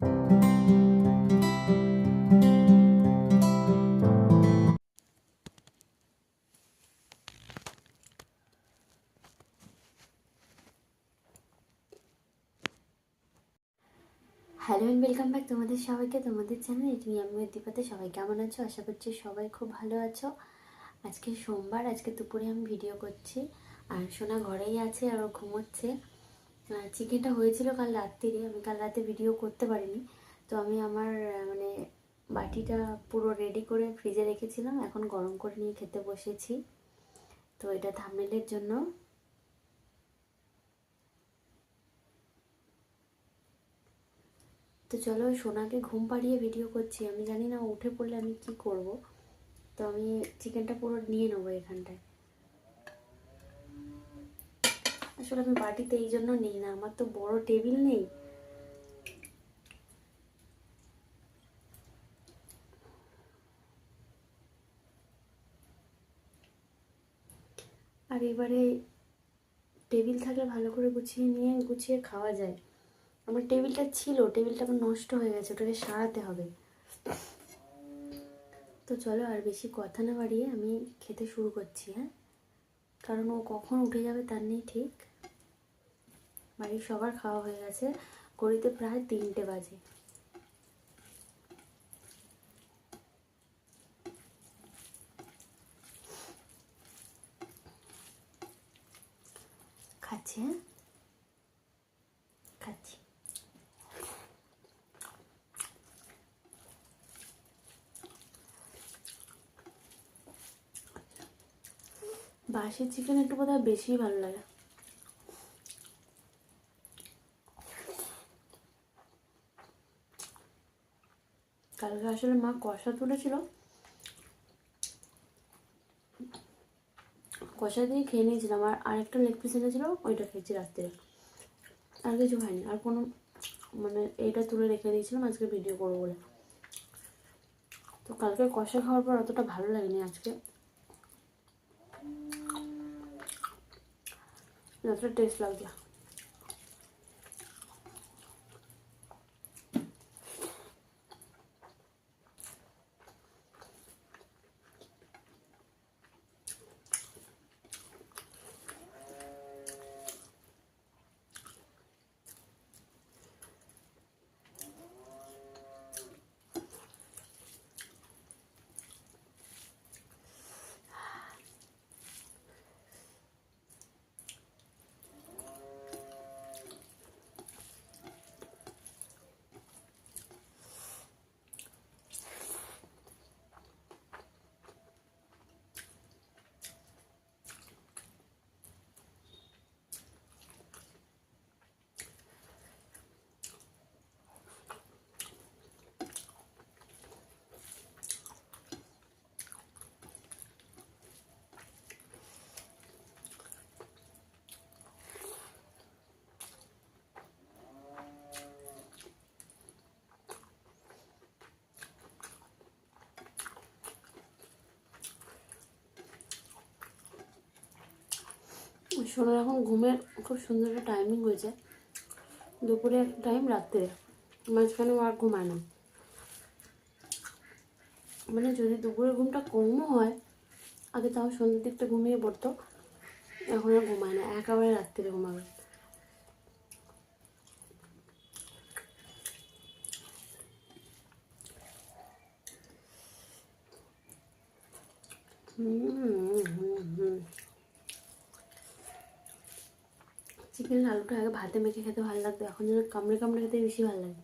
Hello and welcome back তোমাদের সবাইকে, তোমাদের চ্যানেল এটি আমি দীপাতে সবাই কেমন আছো? আশা করছি সবাই খুব ভালো আছো। আজকে সোমবার, আজকে দুপুরে আমি ভিডিও করছি। আর সোনা ঘরেই আছে আর ও ঘুমোচ্ছে। চিকেনটা হয়েছিল কাল রাত্রিরে আমি কাল রাতে ভিডিও করতে পারিনি। তো আমি আমার মানে বাটিটা পুরো রেডি করে ফ্রিজে রেখেছিলাম। এখন গরম করে নিয়ে খেতে বসেছি। তো এটা থামনেলের জন্য। তো চলো সোনাকে ঘুম পাড়িয়ে ভিডিও করছি। আমি জানি না উঠে পড়লে আমি কি করব। তো আমি চিকেনটা পুরো নিয়ে নেব এখানটায়। আসলে আমি বাটিতে এই জন্য নিই না, আমার তো বড় টেবিল নেই। আর এবারে টেবিল থাকলে ভালো করে গুছিয়ে নিয়ে গুছিয়ে খাওয়া যায়। আমার টেবিলটা ছিল, টেবিলটা আমার নষ্ট হয়ে গেছে, ওটাকে সারাতে হবে। তো চলো আর বেশি কথা না বাড়িয়ে আমি খেতে শুরু করছি হ্যাঁ? কারণ ও কখন উঠে যাবে তার নেই ঠিক। বাড়ির সবার খাওয়া হয়ে গেছে। ঘড়িতে প্রায় তিনটে বাজে। খাচ্ছি হ্যাঁ? খাচ্ছি। বাসি চিকেন একটু বোধহয় বেশি ভালো লাগে। কালকে আসলে মা কষা তুলেছিল। কষা দিয়ে খেয়ে নিয়েছিলাম আর আরেকটা লেগ পিস এনেছিল, ওইটা খেয়েছি রাত্রে। আর কিছু খাইনি আর কোনো মানে এইটা তুলে রেখে দিয়েছিলাম, আজকে ভিডিও করব বলে। তো কালকে কষা খাওয়ার পর অতটা ভালো লাগেনি আজকে। যতটা টেস্ট লাগছে সোনার এখন ঘুমের খুব সুন্দর একটা টাইমিং হয়েছে। দুপুরে এক টাইম রাত্রে। মাঝখানে আর ঘুমায় না। মানে যদি দুপুরের ঘুমটা কমও হয়, আগে তাও সন্ধ্যের দিকটা ঘুমিয়ে পড়তো। এখন আর ঘুমায় না, একেবারে রাত্রিরে ঘুমাবে। চিকেন আলুটা আগে ভাতে মেখে খেতে ভালো লাগতো। এখন যেন কামড়ে কামড়ে খেতে বেশি ভালো লাগে।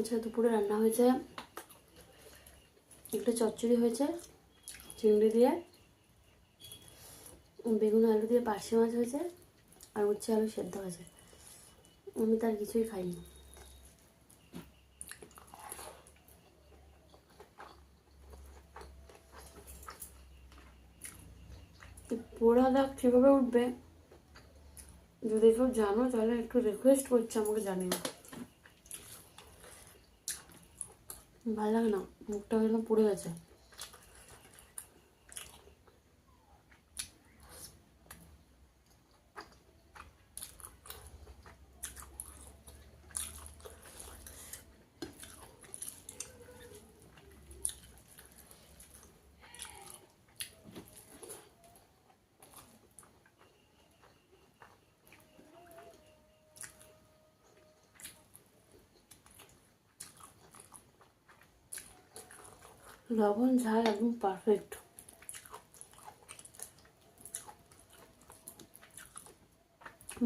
আচ্ছা দুপুরে রান্না হয়েছে। একটু চচ্চড়ি হয়েছে, চিংড়ি দিয়ে। বেগুন, আলু দিয়ে পার্শে মাছ হয়েছে, আর উচ্ছে আলু সেদ্ধ হয়েছে। আমি তার কিছুই খাইনি। পোড়া দাগ কীভাবে উঠবে? যদি কেউ জানো, তাহলে একটু রিকোয়েস্ট করছি, আমাকে জানিও। ভালো লাগে না মুখটা একদম পড়ে গেছে। লবণ ঝাল একদম পারফেক্ট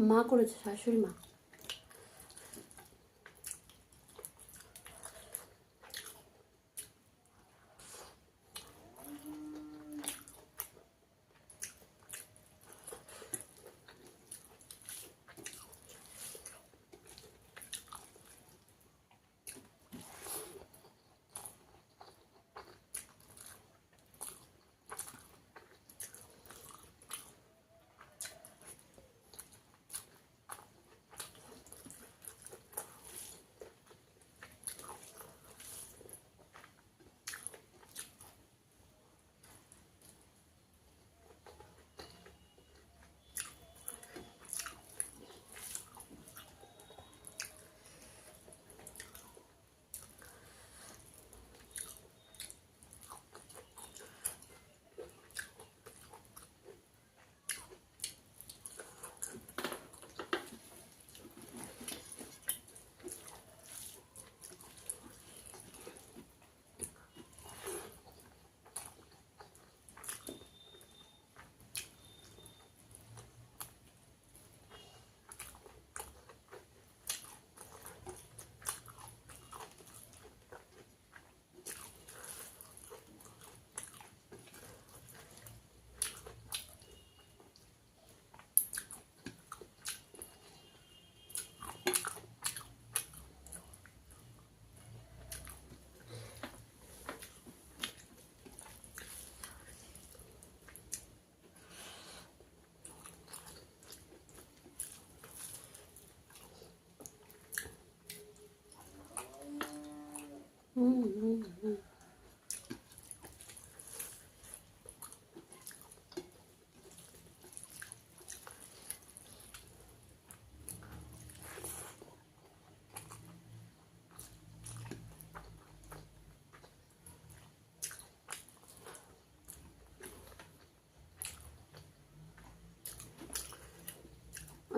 মা করেছে শাশুড়ি মা।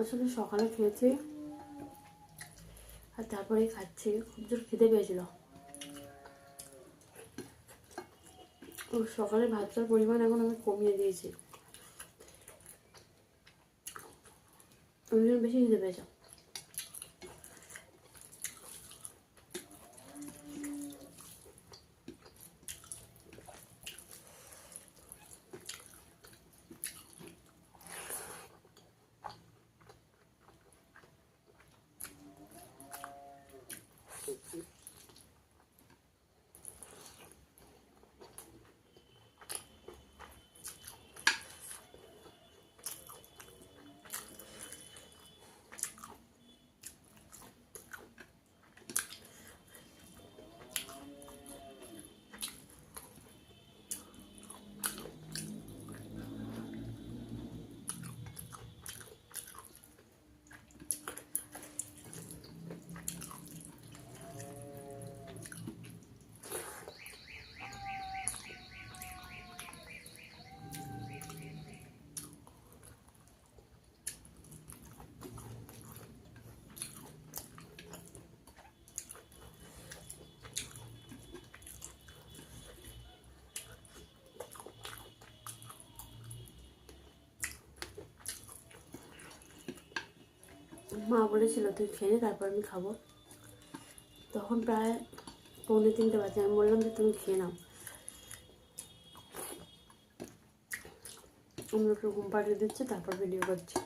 আসলে সকালে খেয়েছি আর তারপরে খাচ্ছি। খুব জোর খিদে পেয়েছিল। সকালে ভাতটার পরিমাণ এখন আমি কমিয়ে দিয়েছি। আমি বেশি দিতে পেয়েছে। মা বলেছিল, তুই খেয়ে তারপর আমি খাব। তখন প্রায় পৌনে তিনটে বাজে। আমি বললাম যে, তুমি খেয়ে নাও। আমি ওকে ঘুম পাঠিয়ে দিচ্ছি, তারপর ভিডিও করছি।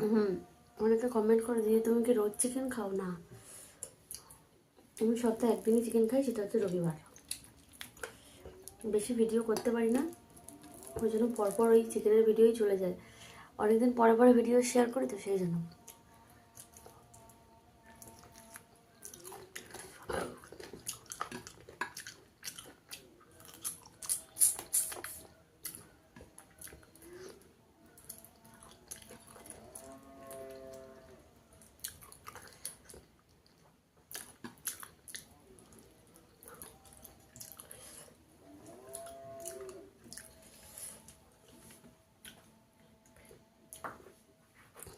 হুম, অনেকে কমেন্ট করে দিয়ে তুমি কি রোজ চিকেন খাও? না। আমি সপ্তাহে একদিনই চিকেন খাই, সেটা হচ্ছে রবিবার। বেশি ভিডিও করতে পারি না। ওই জন্য পরপর ওই চিকেনের ভিডিওই চলে যায়। অনেকদিন পরে পরে ভিডিও শেয়ার করি তো, সেই জন্য।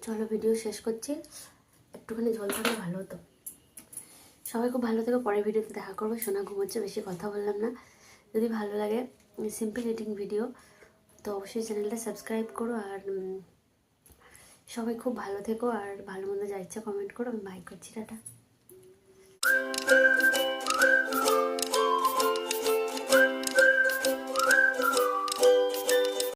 চলো ভিডিও শেষ করছি। একটুখানি জল থাকলে ভালো হতো। সবাই খুব ভালো থেকে, পরের ভিডিওতে দেখা করব। সোনা ঘুমোচ্ছে, বেশি কথা বললাম না। যদি ভালো লাগে সিম্পল এডিটিং ভিডিও তো অবশ্যই চ্যানেলটা সাবস্ক্রাইব করো। আর সবাই খুব ভালো থেকো। আর ভালো মন্দ যা ইচ্ছা কমেন্ট করো, আমি বাই করছি, টাটা।